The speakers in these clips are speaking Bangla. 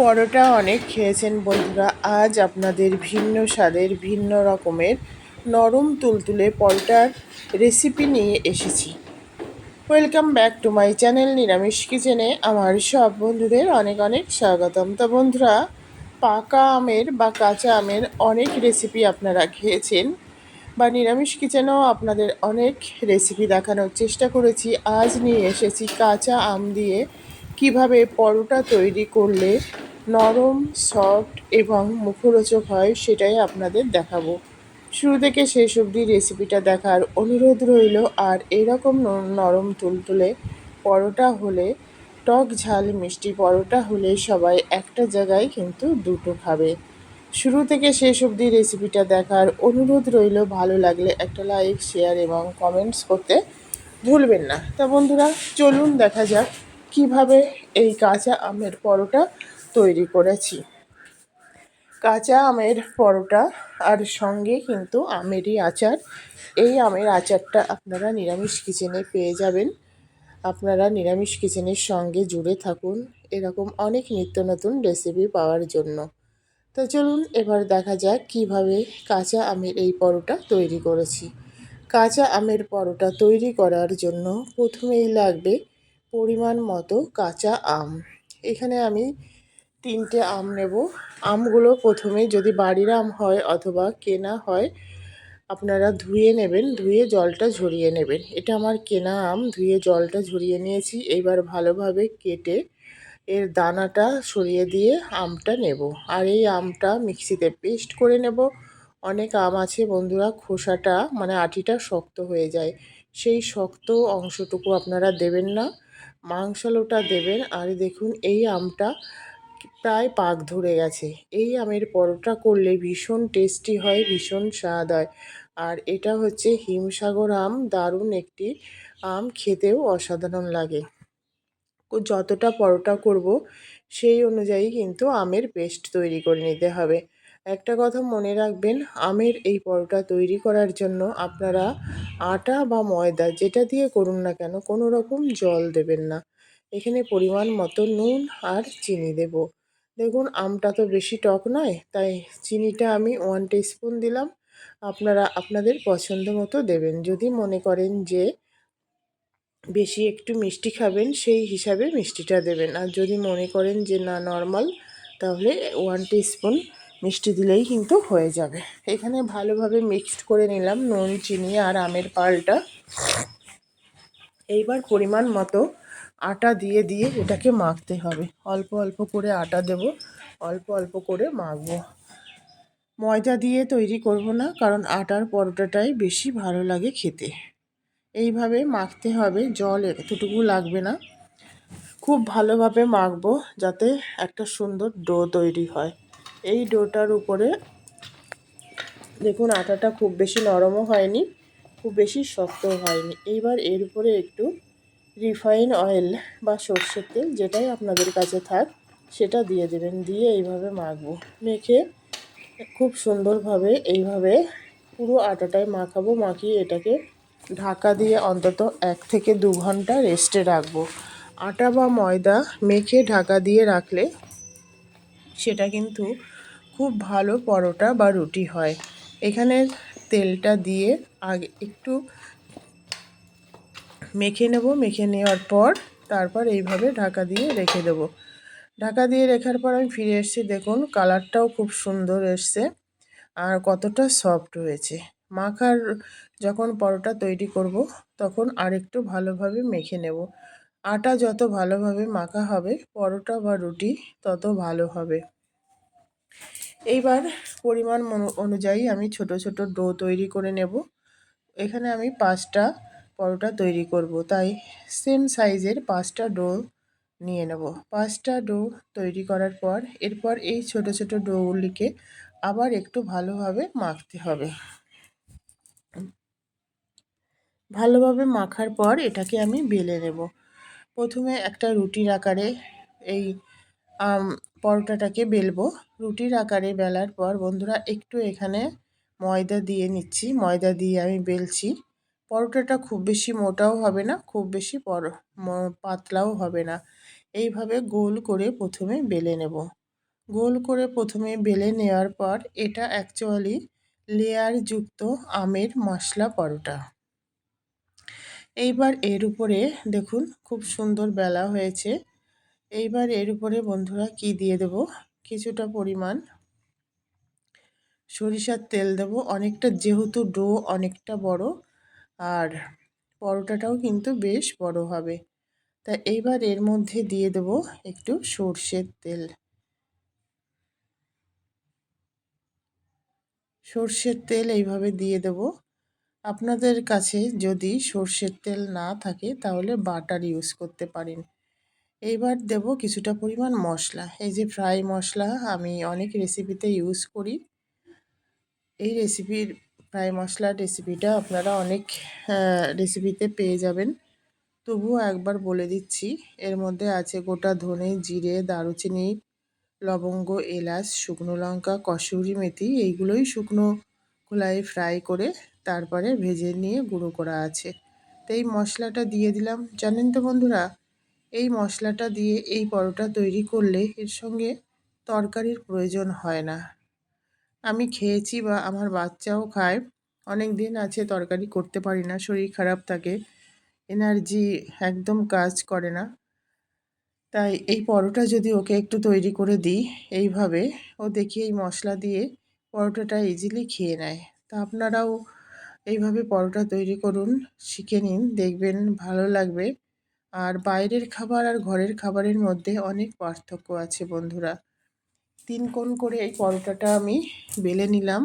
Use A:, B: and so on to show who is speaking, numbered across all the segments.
A: পরোটা অনেক খেয়েছেন বন্ধুরা, আজ আপনাদের ভিন্ন স্বাদের, ভিন্ন রকমের নরম তুলতুলে পরোটার রেসিপি নিয়ে এসেছি। Welcome back to my channel নিরামিষ কিচেনে আমার সব বন্ধুদের অনেক অনেক স্বাগতম। তো বন্ধুরা, পাকা আমের বা কাঁচা আমের অনেক রেসিপি আপনারা খেয়েছেন বা নিরামিষ কিচেনেও আপনাদের অনেক রেসিপি দেখানোর চেষ্টা করেছি। আজ নিয়ে এসেছি কাঁচা আম দিয়ে কীভাবে পরোটা তৈরি করলে নরম সফট এবং মুখরোচক হয় সেটাই আপনাদের দেখাবো। শুরু থেকে শেষ অবধি রেসিপিটা দেখার অনুরোধ রইল, আর এরকম নরম তুলতুলে পরোটা হলে, টক ঝাল মিষ্টি পরোটা হলে সবাই একটা জায়গায় কিন্তু দুটো খাবে। শুরু থেকে শেষ অবধি রেসিপিটা দেখার অনুরোধ রইল, ভালো লাগলে একটা লাইক শেয়ার এবং কমেন্টস করতে ভুলবেন না। তা বন্ধুরা, চলুন দেখা যাক কীভাবে এই কাঁচা আমের পরোটা তৈরি করেছি। কাঁচা আমের পরোটা আর সঙ্গে কিন্তু আমেরই আচার। এই আমের আচারটা আপনারা নিরামিষ কিচেনে পেয়ে যাবেন। আপনারা নিরামিষ কিচেনের সঙ্গে জুড়ে থাকুন। এরকম অনেক নিত্য নতুন রেসিপি পাওয়ার জন্য। তো চলুন এবার দেখা যাক কীভাবে কাঁচা আমের এই পরোটা তৈরি করেছি। কাঁচা আমের পরোটা তৈরি করার জন্য প্রথমেই লাগবে পরিমাণ মতো কাঁচা আম। এখানে আমি তিনটে আম নেব। আমগুলো প্রথমে যদি বাড়ির আম হয় অথবা কেনা হয়, আপনারা ধুয়ে নেবেন, ধুয়ে জলটা ঝরিয়ে নেবেন। এটা আমার কেনা আম, ধুয়ে জলটা ঝরিয়ে নিয়েছি। এবার ভালোভাবে কেটে এর দানাটা সরিয়ে দিয়ে আমটা নেব। আর এই আমটা মিক্সিতে পেস্ট করে নেব। অনেক আম আছে বন্ধুরা, খোসাটা মানে আটিটা শক্ত হয়ে যায়। সেই শক্ত অংশটুকু আপনারা দেবেন না। মাংসালোটা দেবেন। আর দেখুন, এই আমটা প্রায় পাক ধরে গেছে। এই আমের পরোটা করলে ভীষণ টেস্টি হয়, ভীষণ স্বাদ হয়। আর এটা হচ্ছে হিমসাগর আম, দারুণ একটি আম, খেতেও অসাধারণ লাগে। যতটা পরোটা করব, সেই অনুযায়ী কিন্তু আমের পেস্ট তৈরি করে নিতে হবে। একটা কথা মনে রাখবেন, আমের এই পরোটা তৈরি করার জন্য আপনারা আটা বা ময়দা যেটা দিয়ে করুন না কেন, কোনো রকম জল দেবেন না। এখানে পরিমাণ মতো নুন আর চিনি দেব। দেখুন, আমটা তো বেশি টক নয়, তাই চিনিটা আমি ওয়ান স্পুন দিলাম। আপনারা আপনাদের পছন্দ মতো দেবেন। যদি মনে করেন যে বেশি একটু মিষ্টি খাবেন, সেই হিসাবে মিষ্টিটা দেবেন। আর যদি মনে করেন যে না নর্মাল তাহলে ওয়ান স্পুন মিষ্টি দিলেই কিন্তু হয়ে যাবে। এখানে ভালোভাবে মিক্সড করে নিলাম নুন, চিনি আর আমের পালটা। এইবার পরিমাণ মতো আটা দিয়ে দিয়ে এটাকে মাখতে হবে। অল্প অল্প করে আটা দেব। অল্প অল্প করে মাখবো। ময়দা দিয়ে তৈরি করব না, কারণ আটার পরোটাটাই বেশি ভালো লাগে খেতে। এইভাবে মাখতে হবে, জল এতটুকু লাগবে না। খুব ভালোভাবে মাখবো, যাতে একটা সুন্দর ডো তৈরি হয়। এই ডোটার উপরে দেখুন, আটাটা খুব বেশি নরমও হয়নি, খুব বেশি শক্তও হয়নি। এইবার এর উপরে একটু রিফাইন অয়েল বা সর্ষের তেল যেটাই আপনাদের কাছে থাক, সেটা দিয়ে দেবেন, দিয়ে এইভাবে মাখবো। মেখে খুব সুন্দরভাবে এইভাবে পুরো আটাটায় মাখাবো, মাখিয়ে এটাকে ঢাকা দিয়ে অন্তত এক থেকে দু ঘণ্টা রেস্টে রাখব। আটা বা ময়দা মেখে ঢাকা দিয়ে রাখলে সেটা কিন্তু খুব ভালো পরোটা বা রুটি হয়। এখানে তেলটা দিয়ে আগে একটু মেখে নেব, মেখে নেওয়ার পর তারপর এইভাবে ঢাকা দিয়ে রেখে দেব। ঢাকা দিয়ে রেখার পর আমি ফিরে এসেছি, দেখুন কালারটাও খুব সুন্দর এসছে আর কতটা সফট হয়েছে। মাখার যখন পরোটা তৈরি করব, তখন আরেকটু ভালোভাবে মেখে নেব। আটা যত ভালোভাবে মাখা হবে, পরোটা বা রুটি তত ভালো হবে। এইবার পরিমাণ অনুযায়ী আমি ছোট ছোট ডো তৈরি করে নেব। এখানে আমি পাঁচটা পরোটা তৈরি করব। তাই সেম সাইজের পাঁচটা ডো নিয়ে নেব। পাঁচটা ডো তৈরি করার পর এরপর এই ছোট ছোট ডোগুলিকে আবার একটু ভালোভাবে মাখতে হবে। ভালোভাবে মাখার পর এটাকে আমি বেলে নেব। প্রথমে একটা রুটির আকারে এই পরোটাটাকে বেলবো। রুটির আকারে বেলার পর বন্ধুরা একটু এখানে ময়দা দিয়ে নিচ্ছি। ময়দা দিয়ে আমি বেলছি। পরোটাটা খুব বেশি মোটাও হবে না, খুব বেশি পর পাতলাও হবে না। এইভাবে গোল করে প্রথমে বেলে নেব। গোল করে প্রথমে বেলে নেওয়ার পর এটা অ্যাকচুয়ালি লেয়ারযুক্ত আমের মশলা পরোটা। এইবার এর উপরে দেখুন খুব সুন্দর বেলা হয়েছে। এইবার এর উপরে বন্ধুরা কি দিয়ে দেব? কিছুটা পরিমাণ সরিষার তেল দেব। অনেকটা যেহেতু ডো অনেকটা বড় আর পরোটাটাও কিন্তু বেশ বড় হবে। তা এইবার এর মধ্যে দিয়ে দেব একটু সর্ষের তেল। সর্ষের তেল এইভাবে দিয়ে দেব। আপনাদের কাছে যদি সর্ষের তেল না থাকে তাহলে বাটার ইউজ করতে পারেন। এইবার দেব কিছুটা পরিমাণ মশলা। এই যে ফ্রাই মশলা আমি অনেক রেসিপিতে ইউজ করি। এই রেসিপির ফ্রাই মশলার রেসিপিটা আপনারা অনেক রেসিপিতে পেয়ে যাবেন। তবুও একবার বলে দিচ্ছি, এর মধ্যে আছে গোটা ধনে, জিরে, দারুচিনি, লবঙ্গ, এলাচ, শুকনো লঙ্কা, কসুরি মেথি, এইগুলোই শুকনো খোলায় ফ্রাই করে তারপরে ভেজে নিয়ে গুঁড়ো করা আছে। তো এই মশলাটা দিয়ে দিলাম। জানেন তো বন্ধুরা, এই মশলাটা দিয়ে এই পরোটা তৈরি করলে এর সঙ্গে তরকারির প্রয়োজন হয় না। আমি খেয়েছি বা আমার বাচ্চাও খায়। অনেক দিন আছে তরকারি করতে পারি না, শরীর খারাপ থাকে এনার্জি একদম কাজ করে না। তাই এই পরোটা যদি ওকে একটু তৈরি করে দিই এইভাবে, ও দেখি এই মশলা দিয়ে পরোটাটা ইজিলি খেয়ে নেয়। তা আপনারাও এইভাবে পরোটা তৈরি করুন, শিখে নিন, দেখবেন ভালো লাগবে। আর বাইরের খাবার আর ঘরের খাবারের মধ্যে অনেক পার্থক্য আছে বন্ধুরা। তিন কোণ করে এই পরোটাটা আমি বেলে নিলাম।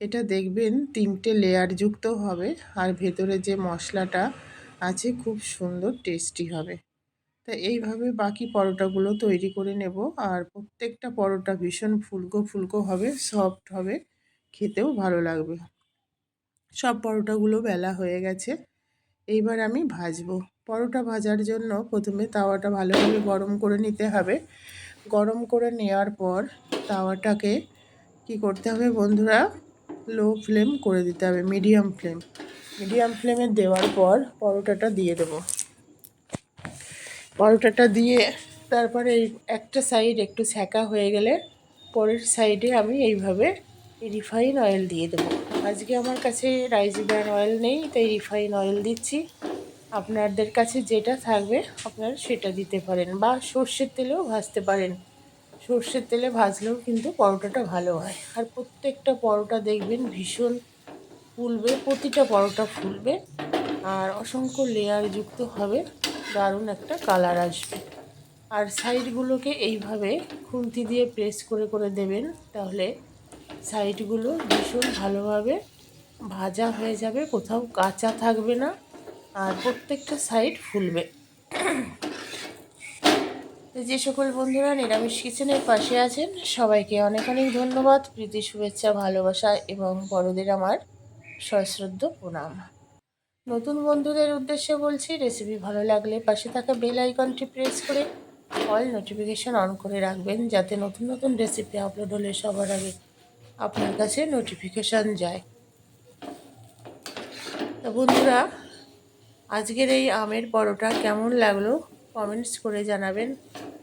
A: এটা দেখবেন তিনটে লেয়ার যুক্ত হবে আর ভেতরে যে মশলাটা আছে খুব সুন্দর টেস্টি হবে। তা এইভাবে বাকি পরোটাগুলো তৈরি করে নেব আর প্রত্যেকটা পরোটা ভীষণ ফুলকো ফুলকো হবে সফট হবে, খেতেও ভালো লাগবে। সব পরোটাগুলো বেলা হয়ে গেছে, এইবার আমি ভাজবো। পরোটা ভাজার জন্য প্রথমে তাওয়াটা ভালোভাবে গরম করে নিতে হবে। গরম করে নেওয়ার পর তাওয়াটাকে কি করতে হবে বন্ধুরা? লো ফ্লেম করে দিতে হবে, মিডিয়াম ফ্লেম। মিডিয়াম ফ্লেমে দেওয়ার পর পরোটাটা দিয়ে দেব। পরোটাটা দিয়ে তারপরে এই একটা সাইড একটু ছ্যাঁকা হয়ে গেলে পরের সাইডে আমি এইভাবে রিফাইন অয়েল দিয়ে দেবো। আজকে আমার কাছে রাইস ব্র্যান অয়েল নেই, তাই রিফাইন অয়েল দিচ্ছি। আপনাদের কাছে যেটা থাকবে, আপনারা সেটা দিতে পারেন বা সর্ষের তেলেও ভাজতে পারেন। সর্ষের তেলে ভাজলেও কিন্তু পরোটাটা ভালো হয়। আর প্রত্যেকটা পরোটা দেখবেন ভীষণ ফুলবে, প্রতিটা পরোটা ফুলবে। আর অসংখ্য লেয়ার যুক্ত হবে, দারুণ একটা কালার আসবে। আর সাইডগুলোকে এইভাবে খুন্তি দিয়ে প্রেস করে করে দেবেন, তাহলে সাইডগুলো ভীষণ ভালোভাবে ভাজা হয়ে যাবে, কোথাও কাঁচা থাকবে না। আর প্রত্যেকটা সাইড ফুলবে। যে সকল বন্ধুরা নিরামিষ কিচেনের পাশে আছেন, সবাইকে অনেক অনেক ধন্যবাদ, প্রীতি, শুভেচ্ছা, ভালোবাসা এবং বড়দের আমার সশ্রদ্ধ প্রণাম। নতুন বন্ধুদের উদ্দেশ্যে বলছি রেসিপি ভালো লাগলে পাশে থাকা বেল আইকনটি প্রেস করে অল নোটিফিকেশান অন করে রাখবেন, যাতে নতুন নতুন রেসিপি আপলোড হলে সবার আগে আপনার কাছে নোটিফিকেশান যায়। বন্ধুরা আজকের এই আমের পরোটা কেমন লাগল কমেন্টস করে জানাবেন।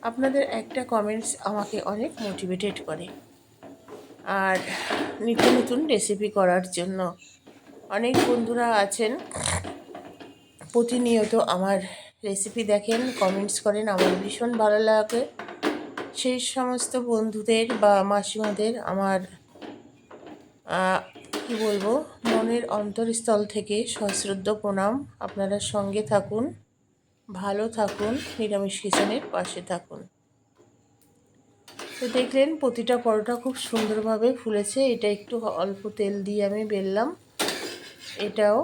A: আপনাদের একটা কমেন্টস আমাকে অনেক মোটিভেটেড করে। আর নিত্য নতুন রেসিপি করার জন্য অনেক বন্ধুরা আছেন, প্রতিনিয়ত আমার রেসিপি দেখেন, কমেন্টস করেন, আমার ভীষণ ভালো লাগে। সেই সমস্ত বন্ধুদের বা মাসিমাদের আমার কি বলব? মনের অন্তরস্থল থেকে সশ্রদ্ধ প্রণাম। আপনারা সঙ্গে থাকুন, ভালো থাকুন, নিরামিষ কিচেনের পাশে থাকুন। তো দেখলেন, প্রতিটা পরোটা খুব সুন্দরভাবে ফুলেছে। এটা একটু অল্প তেল দিয়ে আমি বেললাম। এটাও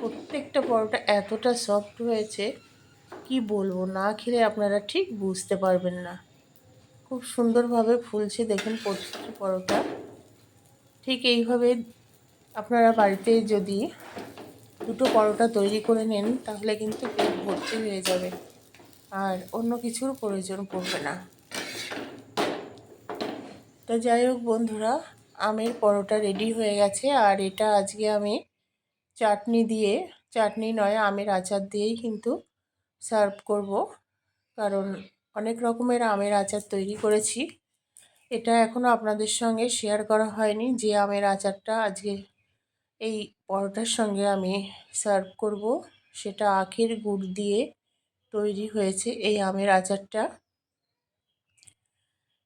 A: প্রত্যেকটা পরোটা এতটা সফট হয়েছে, কি বলব? না খেলে আপনারা ঠিক বুঝতে পারবেন না। খুব সুন্দরভাবে ফুলছে, দেখুন প্রতিটা পরোটা। ঠিক এইভাবে আপনারা বাড়িতে যদি দুটো পরোটা তৈরি করে নেন, তাহলে কিন্তু পেট ভর্তি হয়ে যাবে। আর অন্য কিছুর প্রয়োজন পড়বে না। তো যাই হোক বন্ধুরা, আমের পরোটা রেডি হয়ে গেছে। আর এটা আজকে আমি চাটনি দিয়ে, চাটনি নয়, আমের আচার দিয়েই কিন্তু সার্ভ করব। কারণ অনেক রকমের আমের আচার তৈরি করেছি। এটা এখনও আপনাদের সঙ্গে শেয়ার করা হয়নি যে আমের আচারটা আজকে এই পরোটার সঙ্গে আমি সার্ভ করব। সেটা আখের গুড় দিয়ে তৈরি হয়েছে এই আমের আচারটা।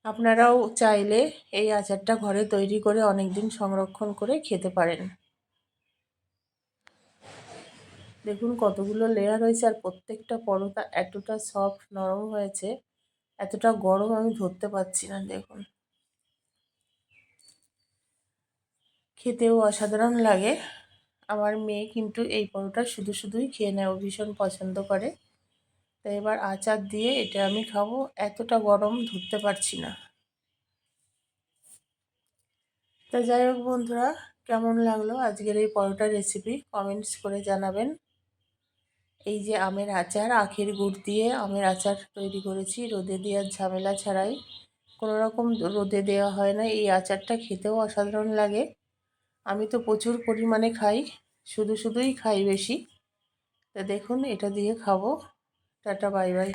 A: আপনারাও চাইলে এই আচারটা ঘরে তৈরি করে অনেক দিন সংরক্ষণ করে খেতে পারেন। দেখুন কতগুলো লেয়ার হয়েছে আর প্রত্যেকটা পরোটা এতটা সফট নরম হয়েছে, এতটা গরম আমি ধরতে পারছি না, দেখুন। খেতেও অসাধারণ লাগে। আমার মেয়ে কিন্তু এই পরোটা শুধু শুধুই খেয়ে নেয়, ও ভীষণ পছন্দ করে। তাই এবার আচার দিয়ে এটা আমি খাব, এতটা গরম ধরতে পারছি না। তা যাই হোক বন্ধুরা, কেমন লাগল আজকের এই পরোটার রেসিপি কমেন্টস করে জানাবেন। এই যে আমের আচার, আখের গুড় দিয়ে আমের আচার তৈরি করেছি, রোদে দেওয়ার ঝামেলা ছাড়াই। কোনো রকম রোদে দেওয়া হয় না, এই আচারটা খেতেও অসাধারণ লাগে। আমি তো প্রচুর পরিমাণে খাই, শুধু শুধুই খাই বেশি। তা দেখুন, এটা দিয়ে খাব। Tata, bye bye.